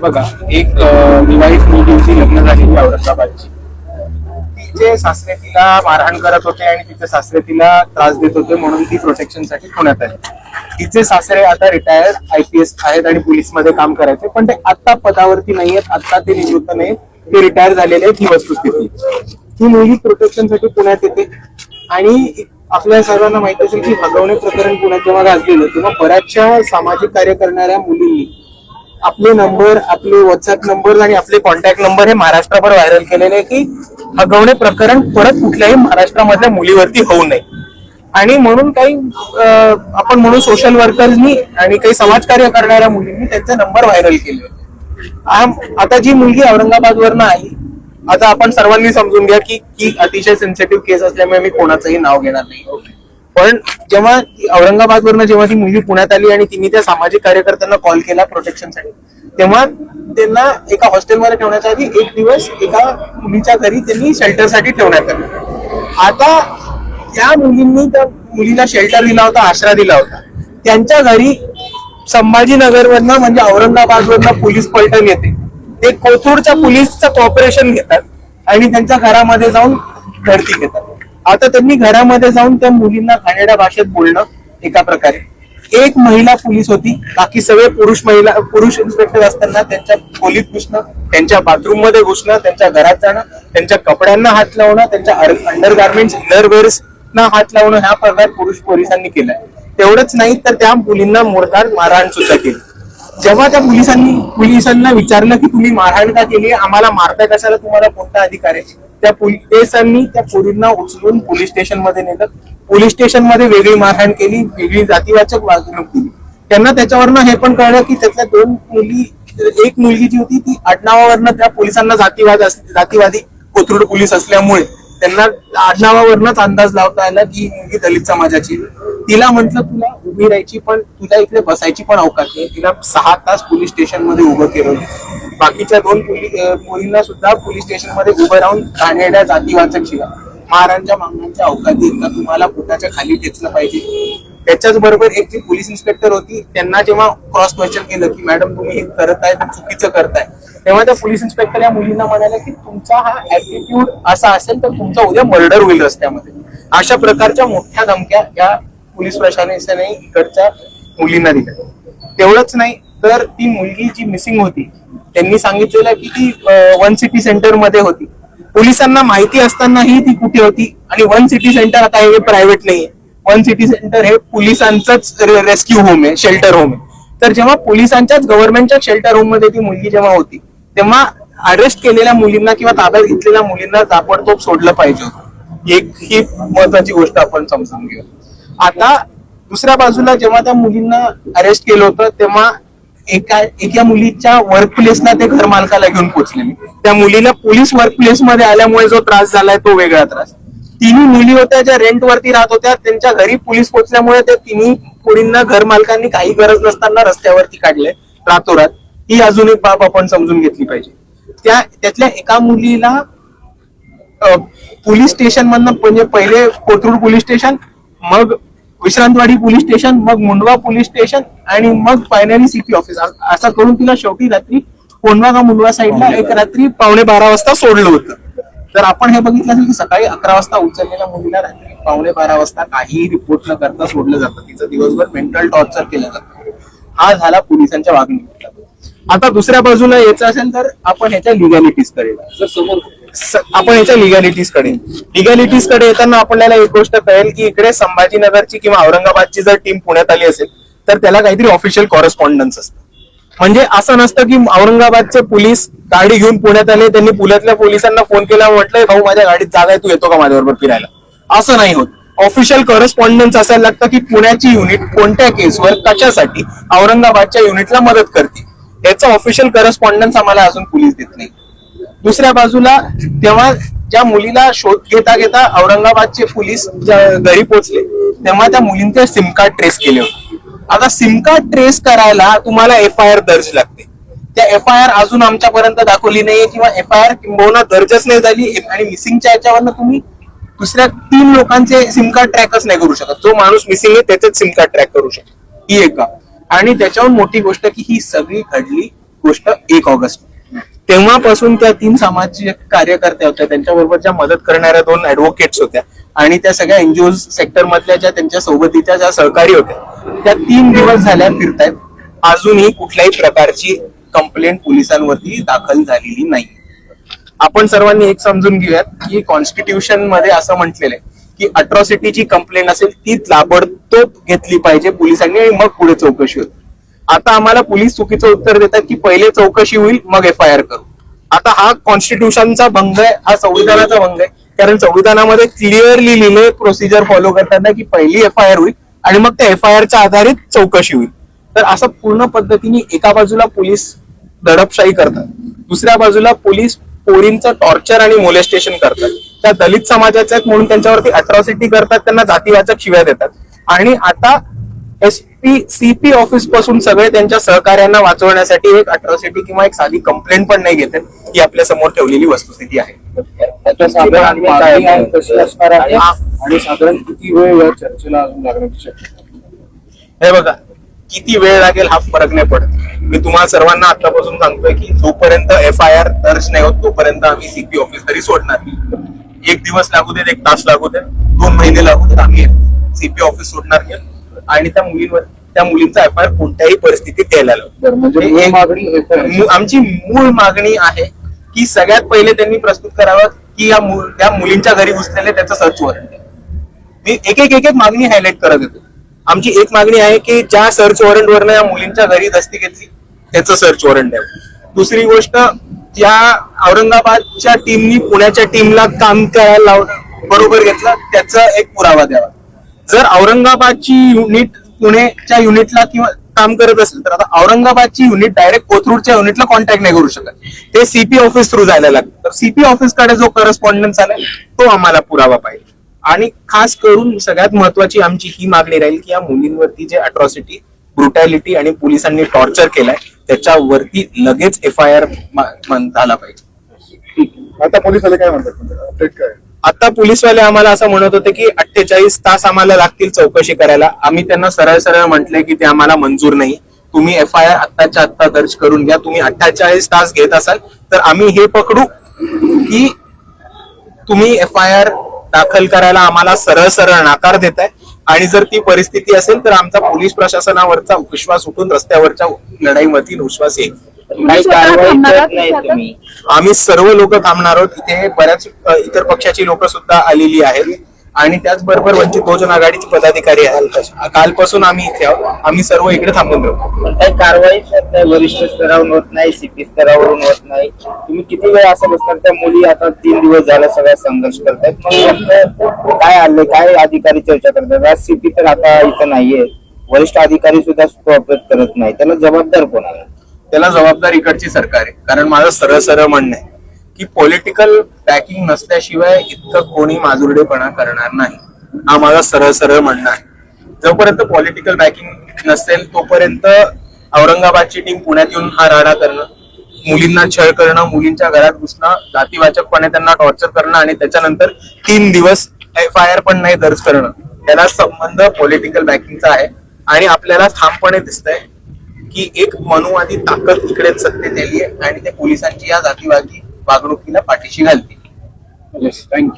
बघा एक विवाहित मुलीची लग्न झालेली औरंगाबादची. तिचे सासरे तिला मारहाण करत होते आणि तिचे सासरे तिला त्रास देत होते म्हणून ती प्रोटेक्शनसाठी पुण्यात आली. तिचे सासरे आता रिटायर्ड आय पी एस आहेत आणि पोलीसमध्ये काम करायचे पण ते आता पदावरती नाही आहेत आता ते निवृत्त नाही ते रिटायर झालेले आहेत ही वस्तुस्थिती. ही मुलगी प्रोटेक्शनसाठी पुण्यात येते आणि आपल्या सर्वांना माहीत असेल की हगवणे प्रकरण पुण्यात जेव्हा गाजलेलं तेव्हा बऱ्याचशा सामाजिक कार्य करणाऱ्या मुलींनी आपले नंबर आपले व्हॉट्सअप नंबर आणि आपले कॉन्टॅक्ट नंबर हे महाराष्ट्राभर व्हायरल केलेले की हगवणे प्रकरण परत कुठल्याही महाराष्ट्रामधल्या मुलीवरती होऊ नये. आणि म्हणून काही आपण म्हणून सोशल वर्कर्सनी आणि काही समाजकार्य करणाऱ्या मुलींनी त्यांचे नंबर व्हायरल केले होते. आता जी मुलगी औरंगाबादवरनं आली आता आपण सर्वांनी समजून घ्या की की अतिशय सेन्सिटिव्ह केस असल्यामुळे मी कोणाचंही नाव घेणार नाही. पण जेव्हा औरंगाबाद वरनं जेव्हा ती मुलगी पुण्यात आली आणि तिने त्या सामाजिक कार्यकर्त्यांना कॉल केला प्रोटेक्शनसाठी तेव्हा त्यांना एका हॉस्टेलमध्ये ठेवण्याच्या आधी एक दिवस एका मुलीच्या घरी त्यांनी शेल्टरसाठी ठेवण्यात आलं. आता त्या मुलींनी त्या मुलीला शेल्टर दिला होता आश्रा दिला होता. त्यांच्या घरी संभाजीनगरवरनं म्हणजे औरंगाबादवरनं पोलीस पलटण येते. ते कोथरूडच्या पोलीसचं कॉपरेशन घेतात आणि त्यांच्या घरामध्ये जाऊन धडती घेतात. आता त्यांनी घरामध्ये जाऊन त्या मुलींना घाणेरड्या भाषेत बोलणं एका प्रकारे. एक महिला पोलीस होती बाकी सगळे पुरुष महिला पुरुष इन्स्पेक्टर असताना त्यांच्या खोलीत घुसणं त्यांच्या बाथरूममध्ये घुसणं त्यांच्या घरात जाणं त्यांच्या कपड्यांना हात लावणं त्यांच्या अंडर गार्मेंट्स इनरवेअर्स ना हात लावणं ह्या प्रकार पुरुष पोलिसांनी केलाय. तेवढंच नाही तर त्या मुलींना मोरदार मारहाण सुद्धा केली. जेव्हा त्या पोलिसांनी पोलिसांना विचारलं की तुम्ही मारहाण का केली? आम्हाला मारताय कशाला? तुम्हाला कोणता अधिकार आहे? त्या पोलिसांनी त्या पोरींना उचलून पोलीस स्टेशनमध्ये नेलं. पोलीस स्टेशनमध्ये वेगळी मारहाण केली वेगळी जातीवाचक वागणूक केली. त्यांना त्याच्यावरनं हे पण कळलं की त्यातल्या दोन मुली एक मुलगी जी होती ती आडनावावरनं त्या पोलिसांना जातीवाद जातीवादी कोथरूड पोलीस असल्यामुळे त्यांना आडनावावरनच अंदाज लावता आला की ही मुलगी दलित समाजाची तिला म्हंटल तुला उभी राहायची पण तुला इकडे बसायची पण अवकाश नाही तिला सहा तास पोलीस स्टेशनमध्ये उभं केलं बाकीच्या दोन मुलींना सुद्धा पोलीस स्टेशनमध्ये उभं राहून घाणेरड्या जातीवाचक शिवा महाराजांच्या मागण्यांच्या अवकाशी तुम्हाला पोटाच्या खाली टेचलं पाहिजे. त्याच्याच बरोबर एक जी पोलीस इन्स्पेक्टर होती त्यांना जेव्हा क्रॉस क्वेश्चन केलं की मॅडम तुम्ही हे करत आहे चुकीचं करताय. तेव्हा त्या पोलीस इन्स्पेक्टर या मुलींना म्हणाल्या की तुमचा हा ऍटिट्यूड असा असेल तर तुमचा उद्या मर्डर होईल रस्त्यामध्ये. अशा प्रकारच्या मोठ्या धमक्या या पोलीस प्रशासनाने इकडच्या मुलींना दिल्या. तेवढंच नाही तर ती मुलगी जी मिसिंग होती त्यांनी सांगितलेलं की ती वन सिटी सेंटरमध्ये होती. पोलिसांना माहिती असतानाही ती कुठे होती? आणि वन सिटी सेंटर आता हे प्रायव्हेट नाहीये. वन सिटी सेंटर हे पोलिसांचंच रेस्क्यू होम आहे शेल्टर होम आहे. तर जेव्हा पोलिसांच्याच गव्हर्नमेंटच्या शेल्टर होममध्ये ती मुलगी जेव्हा होती तेव्हा अरेस्ट केलेल्या मुलींना किंवा ताब्यात घेतलेल्या मुलींना ताबडतोब सोडलं पाहिजे होतं. एक ही महत्वाची गोष्ट आपण समजून घेऊ आता दुसऱ्या बाजूला जेव्हा त्या मुलींना अरेस्ट केलं होतं तेव्हा एका एका मुलीच्या वर्क प्लेसला ते घर मालकाला घेऊन पोहोचलेले त्या मुलीला पोलीस वर्क प्लेस मध्ये आल्यामुळे जो त्रास झालाय तो वेगळा त्रास. तिन्ही मुली होत्या ज्या रेंट वरती राहत होत्या त्यांच्या घरी पोलीस पोहोचल्यामुळे त्या तिन्ही मुलींना घर मालकांनी काही गरज नसताना रस्त्यावरती काढले रातोरात. ही अजून एक बाब आपण समजून घेतली पाहिजे. त्या त्यातल्या एका मुलीला पोलीस स्टेशन मधनं म्हणजे पहिले कोथरूड पोलीस स्टेशन मग विश्रांतवाडी पोलीस स्टेशन मग मुंडवा पोलीस स्टेशन आणि मग फायनली सिटी ऑफिस असं करून तिला शेवटी रात्री कोंडवा का मुंडवा साईडला एक रात्री पावणे बारा वाजता सोडलं होतं. तर आपण हे बघितलं असेल की सकाळी अकरा वाजता उचललेल्या मुलीला रात्री पावणे बारा वाजता काहीही रिपोर्ट न करता सोडलं जातं. तिचं दिवसभर मेंटल टॉर्चर केलं जातं. हा झाला पोलिसांच्या वागणुकीचा. आता दुसऱ्या बाजूला यायचं असेल तर आपण ह्याच्या लिगॅलिटीजकडे आपण याच्या लिगॅलिटीजकडे लिगॅलिटीजकडे येताना आपल्याला एक गोष्ट कळेल की इकडे संभाजीनगरची किंवा औरंगाबादची जर टीम पुण्यात आली असेल तर त्याला काहीतरी ऑफिशियल कॉरेस्पॉन्डन्स असतं. म्हणजे असं नसतं की औरंगाबादचे पोलीस गाडी घेऊन पुण्यात आले त्यांनी पुण्यातल्या पोलिसांना फोन केला म्हटलंय भाऊ माझ्या गाडीत जागा आहे तू येतो का माझ्याबरोबर फिरायला? असं नाही होत. ऑफिशियल करस्पॉन्डन्स असायला लागतं की पुण्याची युनिट कोणत्या केसवर कशासाठी औरंगाबादच्या युनिटला मदत करते. याचं ऑफिशियल करस्पॉन्डन्स आम्हाला अजून पोलीस देत नाही दुसऱ्या बाजूला तेव्हा ज्या मुलीला शोध घेता घेता औरंगाबादचे पोलीस घरी पोहोचले तेव्हा त्या मुलींचे सिम कार्ड ट्रेस केले होते. आता सिम कार्ड ट्रेस करायला तुम्हाला एफ आय आर दर्ज लागते. त्या एफ आय आर अजून आमच्यापर्यंत दाखवली नाहीये किंवा एफ आय आर किंबहुना दर्जच नाही झाली आणि मिसिंगच्या याच्यावरनं तुम्ही दुसऱ्या तीन लोकांचे सिम कार्ड ट्रॅकच नाही करू शकत. जो माणूस मिसिंग आहे त्याच सिम कार्ड ट्रॅक करू शकतो. ही एक आणि त्याच्याहून मोठी गोष्ट की ही सगळी घडली गोष्ट एक ऑगस्ट. तेव्हापासून त्या तीन सामाजिक कार्यकर्त्या होत्या त्यांच्याबरोबर ज्या मदत करणाऱ्या दोन ऍडव्होकेट्स होत्या आणि त्या सगळ्या एनजीओ सेक्टर मधल्या ज्या त्यांच्या सोबतीच्या ज्या सहकारी होत्या त्या तीन दिवस झाल्या फिरतायत. अजूनही कुठल्याही प्रकारची कंप्लेंट पोलिसांवरती दाखल झालेली नाही. आपण सर्वांनी एक समजून घेऊयात की कॉन्स्टिट्यूशनमध्ये असं म्हटलेलं आहे की अट्रॉसिटीची कंप्लेंट असेल ती ताबडतोब घेतली पाहिजे पोलिसांनी आणि मग पुढे चौकशी होईल. आता आम्हाला पोलीस चुकीचं उत्तर देतात की पहिले चौकशी होईल मग एफ आय आर करू. आता हा कॉन्स्टिट्यूशनचा भंग आहे हा संविधानाचा भंग आहे. कारण संविधानामध्ये क्लिअरली लिहिले प्रोसिजर फॉलो करताना की पहिली एफ आय आर होईल आणि मग त्या एफ आय आरच्या आधारित चौकशी होईल. तर असं पूर्ण पद्धतीने एका बाजूला पोलीस दडपशाही करतात दुसऱ्या बाजूला पोलीस पोरींचं टॉर्चर आणि मोलेस्टेशन करतात. त्या दलित समाजाच्या आहेत म्हणून त्यांच्यावरती अट्रॉसिटी करतात त्यांना जातीवाचक शिव्या देतात. आणि आता एस पी सीपी ऑफिसपासून सगळे त्यांच्या सहकार्यांना वाचवण्यासाठी एक अट्रॉसिटी किंवा एक साधी कंप्लेंट पण नाही घेतात ही आपल्यासमोर ठेवलेली वस्तुस्थिती आहे. त्याच्या साधारण मागणी आहे. कशी असणार आहे? हा. आणि साधारण किती वेळ या चर्चेला अजून लागण्याची शक्यता हे बघा किती वेळ लागेल हा फरक नाही पडत. मी तुम्हाला सर्वांना आतापासून सांगतोय की जोपर्यंत एफ आय आर दर्ज नाही होत तोपर्यंत आम्ही सीपी ऑफिस तरी सोडणार नाही. एक दिवस लागू देत एक तास लागू देत दोन महिने लागू देत आम्ही सीपी ऑफिस सोडणार नाही. आणि त्या मुलींवर त्या मुलींचा एफ आय आर कोणत्याही परिस्थितीत द्यायला लावू बरं, म्हणजे आमची मूळ मागणी आहे की सगळ्यात पहिले त्यांनी प्रस्तुत करावं की या त्या मुलींच्या घरी घुसलेले त्याचं सर्च वॉरंट. मी एक एक एक एक मागणी हायलाईट करत येतो. आमची एक मागणी आहे की ज्या सर्च वॉरंट वरनं या मुलींच्या घरी दस्ती घेतली त्याचं सर्च वॉरंट द्यावं दुसरी गोष्ट ज्या औरंगाबादच्या टीमनी पुण्याच्या टीमला काम करायला लावलं बरोबर घेतलं त्याचा एक पुरावा द्यावा. जर औरंगाबादची युनिट पुणेच्या युनिटला किंवा काम करत असेल तर आता औरंगाबादची युनिट डायरेक्ट कोथरूडच्या युनिटला कॉन्टॅक्ट नाही करू शकत. ते सीपी ऑफिस थ्रू जायला लागतं. तर सीपी ऑफिसकडे जो करस्पॉन्डन्स आलाय तो आम्हाला पुरावा पाहिजे. आणि खास करून सगळ्यात महत्वाची आमची ही मागणी राहील की या मुलींवरती जे अट्रॉसिटी ब्रुटॅलिटी आणि पोलिसांनी टॉर्चर केलाय त्याच्यावरती लगेच एफ आय आर झाला पाहिजे. आता पोलिसाला काय म्हणतात? अपडेट काय? आता पोलीसवाले आम्हाला असं म्हणत होते की अठ्ठेचाळीस तास आम्हाला लागतील चौकशी करायला. आम्ही त्यांना सरळ सरळ म्हटले की ते आम्हाला मंजूर नाही. तुम्ही एफ आय आर आत्ताच्या आत्ता दर्ज करून घ्या. तुम्ही अठ्ठेचाळीस तास घेत असाल तर आम्ही हे पकडू की तुम्ही एफ आय आर दाखल करायला आम्हाला सरळ सरळ नाकार देताय. आणि जर ती परिस्थिती असेल तर आमचा पोलीस प्रशासनावरचा विश्वास उठून रस्त्यावरच्या लढाईमधील विश्वास येईल. काही कारवाई करत नाही तुम्ही. आम्ही सर्व लोक थांबणार आहोत. इथे बऱ्याच इतर पक्षाची लोक सुद्धा आलेली आहेत. आणि त्याचबरोबर वंचित बहुजन आघाडीचे पदाधिकारी आहेत. कालपासून आम्ही इथे आहोत. आम्ही सर्व इकडे थांबून राहू काही कारवाई होत नाही वरिष्ठ स्तरावरून होत नाही सीपी स्तरावरून होत नाही. तुम्ही किती वेळ असं बसणार त्या मुली आता तीन दिवस झाला सगळा संघर्ष मग फक्त काय आले काय अधिकारी चर्चा करतात? आज सीपी तर आता इथं नाहीये. वरिष्ठ अधिकारी सुद्धा करत नाही. त्याला जबाबदार कोण आहे? त्याला जबाबदार इकडची सरकार आहे. कारण माझं सरळ सरळ म्हणणं आहे की पॉलिटिकल बॅकिंग नसल्याशिवाय इतकं कोणी माजुरडेपणा करणार नाही. हा माझा सरळ सरळ म्हणणं आहे. जोपर्यंत पॉलिटिकल पॅकिंग नसेल तोपर्यंत औरंगाबादची टीम पुण्यात येऊन हा राडा करणं मुलींना छळ करणं मुलींच्या घरात घुसणं जातीवाचकपणे त्यांना टॉर्चर करणं आणि त्याच्यानंतर तीन दिवस एफ आय आर पण नाही दर्ज करणं त्याला संबंध पॉलिटिकल बँकिंगचा आहे आणि आपल्याला ठामपणे दिसतंय. की एक मनुवादी ताकद इकडे सत्तेत आली आहे आणि ते पोलिसांची या जातीवादी वागणुकीला पाठीशी घालते थँक्यू